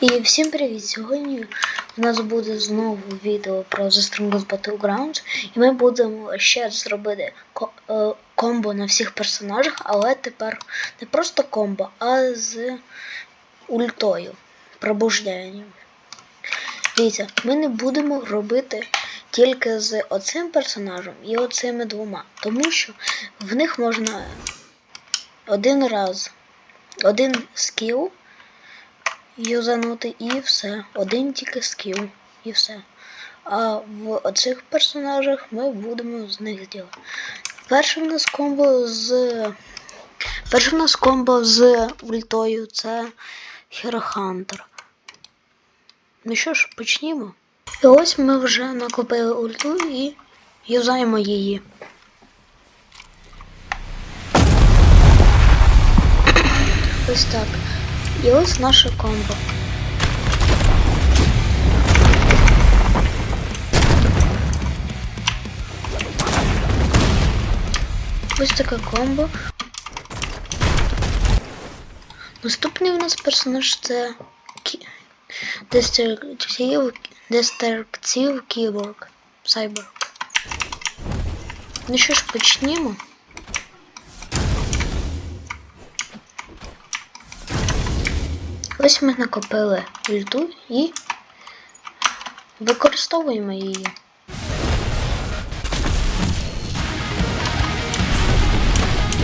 І всім привіт! Сьогодні у нас буде знову відео про The Strongest Battlegrounds, і ми будемо ще раз робити е, комбо на всіх персонажах, але тепер не просто комбо, а з ультою, пробужденням. Дивіться, ми не будемо робити тільки з оцим персонажем і оцими двома, тому що в них можна один раз, один скіл юзанути і все. Один тільки скіл і все. А в оцих персонажах ми будемо з них ділити. Перше в нас комбо з. Перше в нас комбо з ультою це Херохантер. Ну що ж, почнімо. І ось ми вже накопили ульту і юзаємо її. Ось так. І ось наше комбо. Ось таке комбо. Наступний у нас персонаж це Кі... Дестрактив... Дестрактив Кіборг. Сайборг. Ну що ж, почнімо. Ось ми накопили ульту і використовуємо її.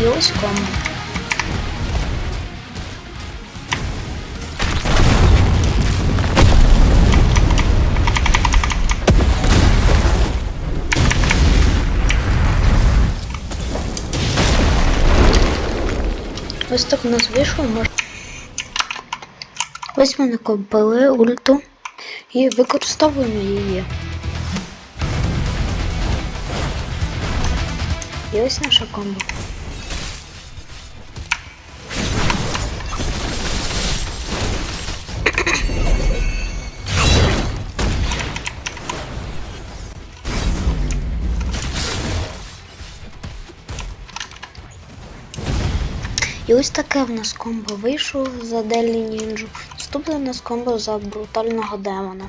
І ось комбо. Ось так у нас вийшло, можна. Ось ми накопили ульту і використовуємо її. І ось наша комбо. І ось таке в нас комбо вийшло за Делі Нінджу. Наступне з комбо за брутального демона.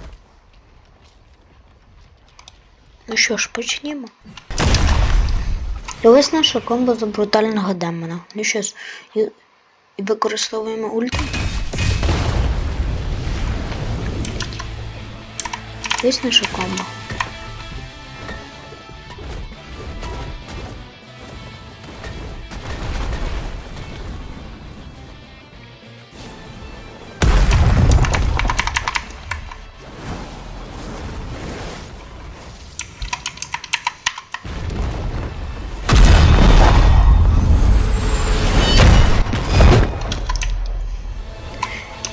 Ну що ж, почнімо. І ось наше комбо за брутального демона. Ну що ж, і, використовуємо ульту. І Ось наше комбо.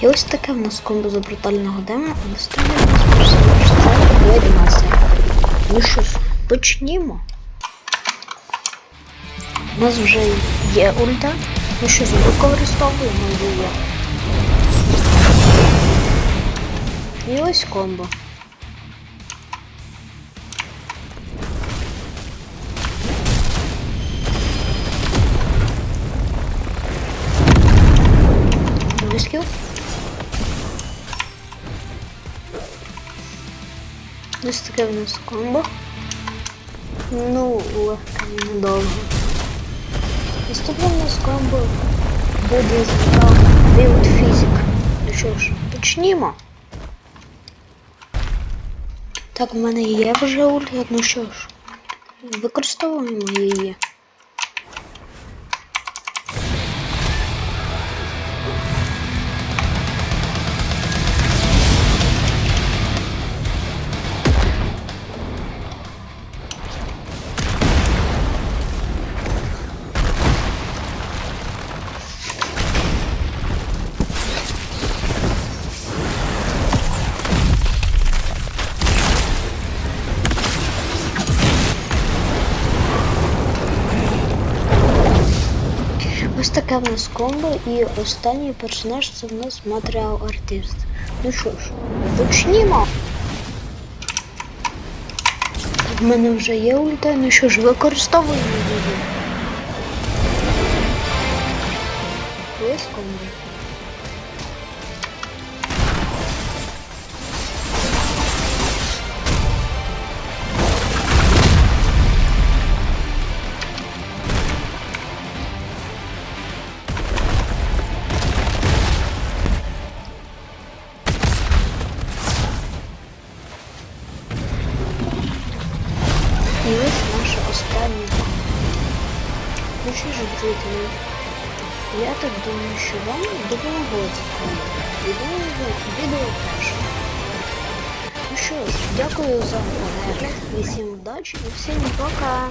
І ось таке в нас комбо за брутального демо, але у нас персонаж це Блейдмастер. Ну що ж, почнімо. У нас вже є ульта. Ну що ж, використовуємо її. І ось комбо. Ось таке в нас комбо. Ну, легке недовго. Наступне в нас комбо буде за Build Physic. Ну що ж, почнімо. Так, в мене є вже ульт, ну що ж, використовуємо її. Таке в нас комбо і останній персонаж це в нас матеріал артист. Ну що ж, почнімо. В мене вже є ульта, ну що ж, використовуємо її. Ось комбо. Ну що ж, друзі, я так думаю, що вам допомогло це відео. Відео теж. Ну що ж, дякую за перегляд, всім удачі і всім пока!